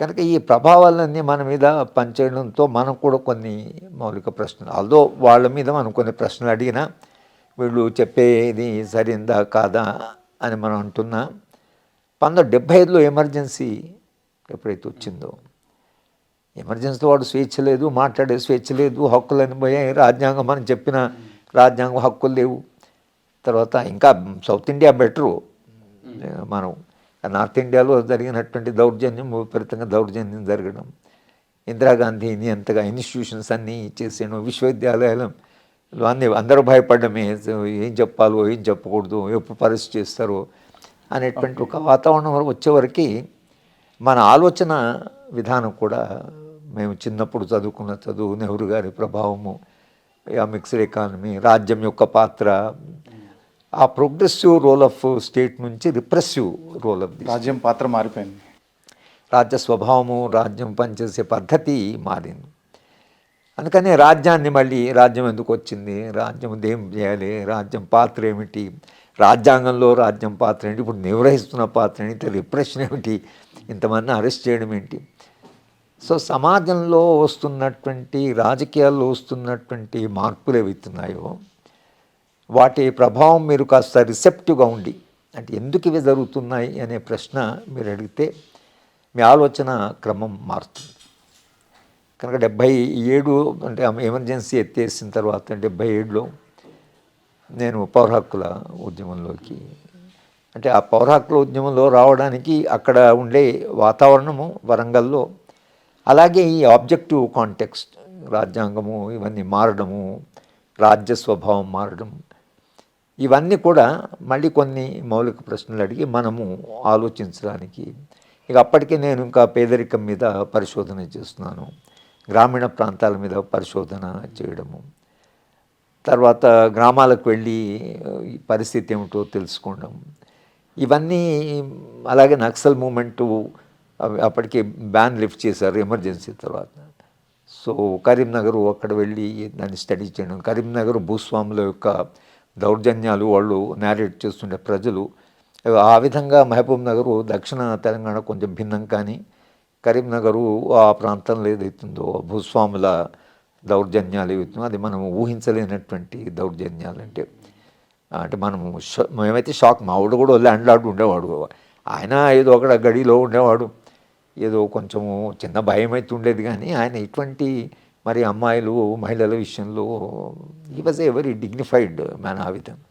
కనుక ఈ ప్రభావాలన్నీ మన మీద పనిచేయడంతో మనం కూడా కొన్ని మౌలిక ప్రశ్నలు. ఆల్దో వాళ్ళ మీద మనం కొన్ని ప్రశ్నలు అడిగినా వీళ్ళు చెప్పేది సరిందా కాదా అని మనం అంటున్నా. పంతొమ్మిది డెబ్బై ఐదులో ఎమర్జెన్సీ ఎప్పుడైతే వచ్చిందో ఎమర్జెన్సీతో వాడు స్వేచ్ఛ లేదు మాట్లాడే స్వేచ్ఛ లేదు హక్కులని పోయాయి రాజ్యాంగం మనం చెప్పిన రాజ్యాంగం హక్కులు లేవు. తర్వాత ఇంకా సౌత్ ఇండియా బెటరు. మనం నార్త్ ఇండియాలో జరిగినటువంటి దౌర్జన్యం విపరీతంగా దౌర్జన్యం జరగడం ఇందిరాగాంధీని అంతగా ఇన్స్టిట్యూషన్స్ అన్నీ చేసాను విశ్వవిద్యాలయాలు అన్నీ అందరూ భయపడమే ఏం చెప్పాలో ఏం చెప్పకూడదు ఎప్పుడు పరిస్థితి చేస్తారో అనేటువంటి ఒక వాతావరణం వచ్చేవరకు మన ఆలోచన విధానం కూడా మేము చిన్నప్పుడు చదువుకున్న చదువు నెహ్రూ గారి ప్రభావము మిక్స్డ్ ఎకానమీ రాజ్యం యొక్క పాత్ర ఆ ప్రోగ్రెసివ్ రోల్ ఆఫ్ స్టేట్ నుంచి రిప్రెసివ్ రోల్ ఆఫ్ ది రాజ్యం పాత్ర మారిపోయింది. రాజ్య స్వభావము రాజ్యం పనిచేసే పద్ధతి మారింది. అందుకనే రాజ్యాన్ని మళ్ళీ రాజ్యం ఎందుకు వచ్చింది? రాజ్యం ఏం చేయాలి? రాజ్యం పాత్ర ఏమిటి? రాజ్యాంగంలో రాజ్యం పాత్ర ఏంటి ఇప్పుడు నిర్వహిస్తున్న పాత్ర ఏంటి రిప్రెషన్ ఏమిటి? ఇంతమంది అరెస్ట్ చేయడం ఏంటి? సో సమాజంలో వస్తున్నటువంటి రాజకీయాల్లో వస్తున్నటువంటి మార్పులు ఏవైతున్నాయో వాటి ప్రభావం మీరు కాస్త రిసెప్టివ్గా ఉండి అంటే ఎందుకు ఇవి జరుగుతున్నాయి అనే ప్రశ్న మీరు అడిగితే మీ ఆలోచన క్రమం మారుతుంది. కనుక డెబ్భై ఏడు అంటే ఎమర్జెన్సీ ఎత్తేసిన తర్వాత డెబ్భై ఏడులో నేను పౌర హక్కుల ఉద్యమంలోకి అంటే ఆ పౌర హక్కుల ఉద్యమంలో రావడానికి అక్కడ ఉండే వాతావరణము వరంగల్లో అలాగే ఈ ఆబ్జెక్టివ్ కాంటెక్స్ట్ రాజ్యాంగము ఇవన్నీ మారడము రాజ్య స్వభావం మారడం ఇవన్నీ కూడా మళ్ళీ కొన్ని మౌలిక ప్రశ్నలు అడిగి మనము ఆలోచించడానికి. ఇక అప్పటికే నేను ఇంకా పేదరికం మీద పరిశోధన చేస్తున్నాను. గ్రామీణ ప్రాంతాల మీద పరిశోధన చేయడము. తర్వాత గ్రామాలకు వెళ్ళి పరిస్థితి ఏమిటో తెలుసుకోవడం. ఇవన్నీ అలాగే నక్సల్ మూమెంటు అప్పటికే బ్యాన్ లిఫ్ట్ చేశారు ఎమర్జెన్సీ తర్వాత. సో కరీంనగర్ అక్కడ వెళ్ళి దాన్ని స్టడీ చేయడం. కరీంనగర్ భూస్వాముల యొక్క దౌర్జన్యాలు వాళ్ళు నేరేట్ చేస్తుండే ప్రజలు. ఆ విధంగా మహబూబ్ నగరు దక్షిణ తెలంగాణ కొంచెం భిన్నం కానీ కరీంనగరు ఆ ప్రాంతంలో ఏదైతుందో భూస్వాముల దౌర్జన్యాలు ఏవైతుందో అది మనం ఊహించలేనటువంటి దౌర్జన్యాలు అంటే. అంటే మనం మేమైతే షాక్ మా ఆవిడ కూడా ల్యాండ్ లార్డ్ ఉండేవాడు. ఆయన ఏదో అక్కడ గడిలో ఉండేవాడు. ఏదో కొంచెము చిన్న భయం అయితే ఉండేది కానీ ఆయన ఇటువంటి మరి అమ్మాయిలు మహిళల విషయంలో ఈ was a very dignified man ఆ విధంగా